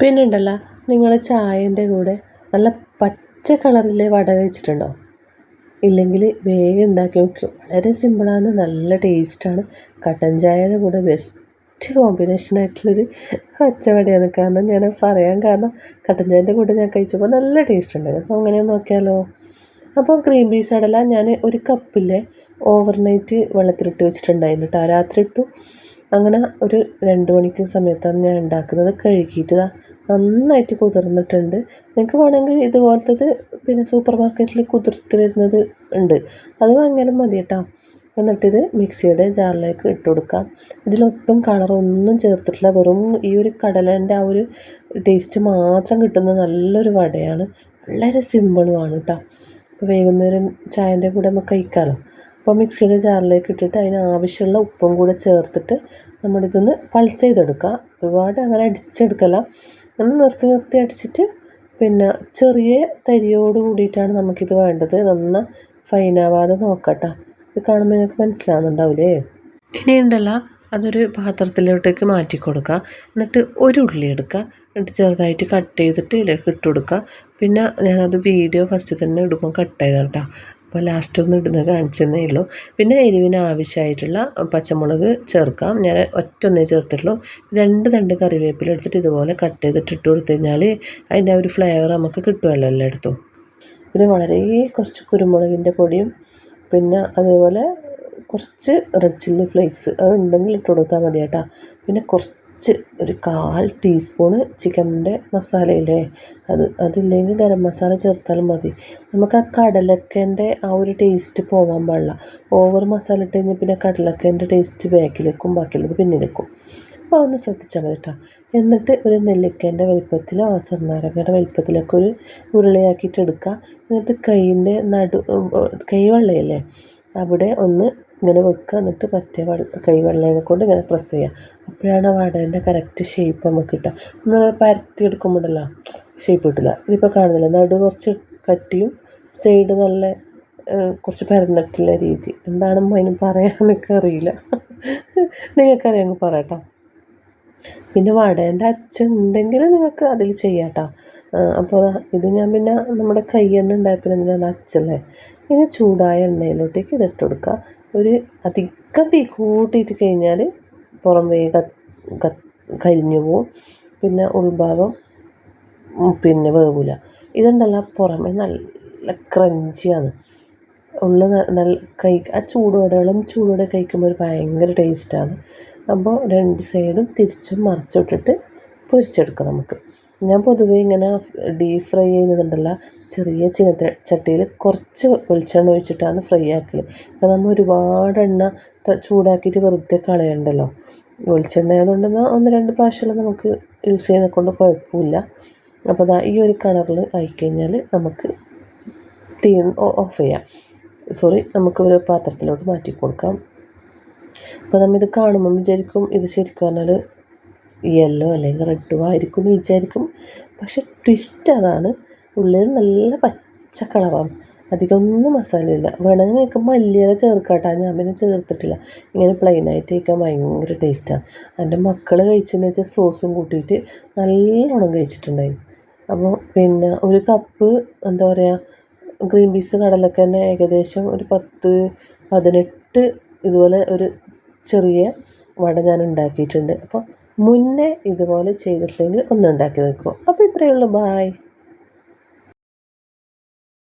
പിന്നെ ഉണ്ടല്ലോ നിങ്ങൾ ചായന്റെ കൂടെ നല്ല പച്ച കളറിൽ വട കഴിച്ചിട്ടുണ്ടോ? ഇല്ലെങ്കിൽ വേഗം ഉണ്ടാക്കി നോക്കൂ. വളരെ സിമ്പിളാണ് നല്ല ടേസ്റ്റാണ്. കട്ടൻ ചായയുടെ കൂടെ ബെസ്റ്റ് കോമ്പിനേഷൻ ആയിട്ടുള്ളൊരു പച്ചവടയാണ്. കാരണം ഞാൻ പറയാൻ കാരണം കട്ടൻ ചായന്റെ കൂടെ ഞാൻ കഴിച്ചപ്പോൾ നല്ല ടേസ്റ്റ് ഉണ്ടായിരുന്നു അപ്പോൾ അങ്ങനെ നോക്കിയാലോ? അപ്പോൾ ക്രീം പീസ് അടല ഞാൻ ഒരു കപ്പിലെ ഓവർനൈറ്റ് വെള്ളത്തിലിട്ട് വെച്ചിട്ടുണ്ടായിരുന്നു കേട്ടോ. രാത്രി ഇട്ടു അങ്ങനെ ഒരു രണ്ട് മണിക്ക് സമയത്താണ് ഞാൻ ഉണ്ടാക്കുന്നത്. കഴുകിയിട്ട് നന്നായിട്ട് കുതിർന്നിട്ടുണ്ട്. നിങ്ങൾക്ക് വേണമെങ്കിൽ ഇതുപോലത്തത് പിന്നെ സൂപ്പർ മാർക്കറ്റിൽ കുതിർത്ത് വരുന്നത് ഉണ്ട്. അത് വാങ്ങിയാലും മതി കേട്ടോ എന്നിട്ടിത് മിക്സിയുടെ ജാറിലേക്ക് ഇട്ട് കൊടുക്കാം. ഇതിലൊട്ടും കളറൊന്നും ചേർത്തിട്ടില്ല. വെറും ഈ ഒരു കടലേന്റെ ആ ഒരു ടേസ്റ്റ് മാത്രം കിട്ടുന്ന നല്ലൊരു വടയാണ്. വളരെ സിമ്പിളുമാണ് കേട്ടോ അപ്പോൾ വൈകുന്നേരം ചായന്റെ കൂടെ നമുക്ക് കഴിക്കാമല്ലോ അപ്പോൾ മിക്സിയുടെ ജാറിലേക്ക് ഇട്ടിട്ട് അതിന് ആവശ്യമുള്ള ഉപ്പും കൂടെ ചേർത്തിട്ട് നമ്മളിതൊന്ന് പൾസ് ചെയ്തെടുക്കുക. ഒരുപാട് അങ്ങനെ അടിച്ചെടുക്കല നമ്മൾ നിർത്തി നിർത്തി അടിച്ചിട്ട് പിന്നെ ചെറിയ തരിയോട് കൂടിയിട്ടാണ് നമുക്കിത് വേണ്ടത്. നന്ന ഫൈനാവാതെ നോക്കട്ടോ. ഇത് കാണുമ്പോൾ നിങ്ങൾക്ക് മനസ്സിലാവുന്നുണ്ടാവില്ലേ ഇനി ഉണ്ടല്ല അതൊരു പാത്രത്തിലോട്ടേക്ക് മാറ്റി കൊടുക്കുക. എന്നിട്ട് ഒരു ഉള്ളി എടുക്കുക. എന്നിട്ട് ചെറുതായിട്ട് കട്ട് ചെയ്തിട്ട് ഇതിലേക്ക് ഇട്ട് കൊടുക്കുക. പിന്നെ ഞാനത് വീഡിയോ ഫസ്റ്റ് തന്നെ ഇടുമ്പോൾ കട്ട് ചെയ്താൽ കേട്ടോ അപ്പോൾ ലാസ്റ്റ് ഒന്ന് ഇടുന്നത് കാണിച്ചെന്നേ ഉള്ളൂ. പിന്നെ എരിവിന് ആവശ്യമായിട്ടുള്ള പച്ചമുളക് ചേർക്കാം. ഞാൻ ഒറ്റ ഒന്നേ ചേർത്തിട്ടുള്ളൂ. രണ്ട് തണ്ട് കറിവേപ്പില എടുത്തിട്ട് ഇതുപോലെ കട്ട് ചെയ്തിട്ട് ഇട്ട് കൊടുത്തു കഴിഞ്ഞാൽ അതിന്റെ ഒരു ഫ്ലേവർ നമുക്ക് കിട്ടുമല്ലോ എല്ലായിടത്തും. പിന്നെ വളരെ കുറച്ച് കുരുമുളകിന്റെ പൊടിയും പിന്നെ അതേപോലെ കുറച്ച് റെഡ് ചില്ലി ഫ്ലേക്സ് അത് ഉണ്ടെങ്കിൽ ഇട്ട് കൊടുത്താൽ മതി കേട്ടോ. പിന്നെ കുറച്ച് ഒരു കാൽ ടീസ്പൂണ് ചിക്കന്റെ മസാലയില്ലേ? അത് അതില്ലെങ്കിൽ ഗരം മസാല ചേർത്താലും മതി. നമുക്ക് ആ കടലക്കന്റെ ആ ഒരു ടേസ്റ്റ് പോകാൻ പാടില്ല. ഓവർ മസാല ഇട്ട് കഴിഞ്ഞാൽ പിന്നെ കടലക്കന്റെ ടേസ്റ്റ് ബാക്കിലേക്കും ബാക്കിയുള്ളത് പിന്നിലേക്കും. അപ്പോൾ അതൊന്ന് ശ്രദ്ധിച്ചാൽ മതി കേട്ടോ എന്നിട്ട് ഒരു നെല്ലിക്കേന്റെ വലിപ്പത്തിലോ ചെറുനാരങ്ങയുടെ വലിപ്പത്തിലൊക്കെ ഒരു ഉരുളയാക്കിയിട്ട് എടുക്കുക എന്നിട്ട് കൈയിന്റെ നടു കൈവെള്ളയില്ലേ അവിടെ ഒന്ന് ഇങ്ങനെ വെക്കുക എന്നിട്ട് മറ്റേ വെള്ള കൈവെള്ളയെ കൊണ്ട് ഇങ്ങനെ പ്രസ് ചെയ്യുക അപ്പോഴാണ് വടേന്റെ കറക്റ്റ് ഷേപ്പ് നമുക്ക് കിട്ടുക. നമ്മൾ പരത്തി എടുക്കുമ്പോഴല്ലോ ഷേപ്പ് കിട്ടില്ല. ഇതിപ്പോൾ കാണുന്നില്ല. നടു കുറച്ച് കട്ടിയും സൈഡ് നല്ല കുറച്ച് പരന്നിട്ടുള്ള രീതി. എന്താണ് അതിന് പറയാൻ? എനിക്കറിയില്ല നിങ്ങൾക്കറിയാമെങ്കിൽ പറയട്ടോ. പിന്നെ വടേന്റെ അച്ചുണ്ടെങ്കിൽ നിങ്ങൾക്ക് അതിൽ ചെയ്യാം കേട്ടോ അപ്പോൾ ഇത് ഞാൻ പിന്നെ നമ്മുടെ കൈ തന്നെ ഉണ്ടായപ്പോൾ എന്തിനാണ് അച്ചല്ലേ? ഇനി ചൂടായ എണ്ണയിലോട്ടേക്ക് ഇതിട്ട് കൊടുക്കുക. ഒരു അധികം തീ കൂട്ടിയിട്ട് കഴിഞ്ഞാൽ പുറം വേഗം കരിഞ്ഞു പോവും. പിന്നെ ഉൾഭാഗം പിന്നെ വേവില്ല ഇതുണ്ടല്ലോ പുറമെ നല്ല ക്രഞ്ചിയാണ് ഉള്ളിൽ നല്ല കൈ ആ ചൂടോടെ ചൂടോടെ കഴിക്കുമ്പോൾ ഒരു ഭയങ്കര ടേസ്റ്റാണ് അപ്പോൾ രണ്ട് സൈഡും തിരിച്ചും മറിച്ചും ഇട്ടിട്ട് പൊരിച്ചെടുക്കാം നമുക്ക്. ഞാൻ പൊതുവേ ഇങ്ങനെ ഡീപ് ഫ്രൈ ചെയ്യുന്നതുണ്ടല്ലോ. ചെറിയ ചീനത്ത ചട്ടിയിൽ കുറച്ച് വെളിച്ചെണ്ണ ഒഴിച്ചിട്ടാണ് ഫ്രൈ ആക്കൽ അപ്പം നമ്മൾ ഒരുപാട് എണ്ണ ചൂടാക്കിയിട്ട് വെറുതെ കളയണ്ടല്ലോ. വെളിച്ചെണ്ണ ആയതുകൊണ്ട് ഒന്ന് രണ്ട് പ്രാവശ്യമെല്ലാം നമുക്ക് യൂസ് ചെയ്യുന്നത് കൊണ്ട് കുഴപ്പമില്ല. അപ്പോൾ ദാ ഈ ഒരു കളറിൽ ആയിക്കഴിഞ്ഞാൽ നമുക്ക് തീ ഓഫ് ചെയ്യാം. സോറി നമുക്ക് ഒരു പാത്രത്തിലോട്ട് മാറ്റി കൊടുക്കാം. അപ്പോൾ നമ്മൾ ഇത് കാണുമ്പം വിചാരിക്കും ഇത് ശരിക്കും പറഞ്ഞാൽ യെല്ലോ അല്ലെങ്കിൽ റെഡും ആയിരിക്കും എന്ന് വിചാരിക്കും. പക്ഷെ ട്വിസ്റ്റ് അതാണ്. ഉള്ളിൽ നല്ല പച്ച കളറാണ് അധികമൊന്നും മസാലയില്ല വേണമെങ്കിൽ നിങ്ങൾക്ക് മല്ലിയില ചേർക്കാട്ടോ. ഞാൻ പിന്നെ ചേർത്തിട്ടില്ല. ഇങ്ങനെ പ്ലെയിൻ ആയിട്ട് കഴിക്കാൻ ഭയങ്കര ടേസ്റ്റാണ് എന്റെ മക്കൾ കഴിച്ചതെന്ന് വെച്ചാൽ സോസും കൂട്ടിയിട്ട് നല്ലോണം കഴിച്ചിട്ടുണ്ടായി അപ്പോൾ പിന്നെ ഒരു കപ്പ് എന്താ പറയുക ഗ്രീൻ പീസ് കടലൊക്കെ തന്നെ ഏകദേശം ഒരു പത്ത് പതിനെട്ട് ഇതുപോലെ ഒരു ചെറിയ വട ഞാൻ ഉണ്ടാക്കിയിട്ടുണ്ട്. അപ്പോൾ മുന്നേ ഇതുപോലെ ചെയ്തിട്ടില്ലെങ്കിൽ ഒന്ന് ഉണ്ടാക്കി അപ്പോൾ ഇത്രയേ ഉള്ളൂ. ബായ്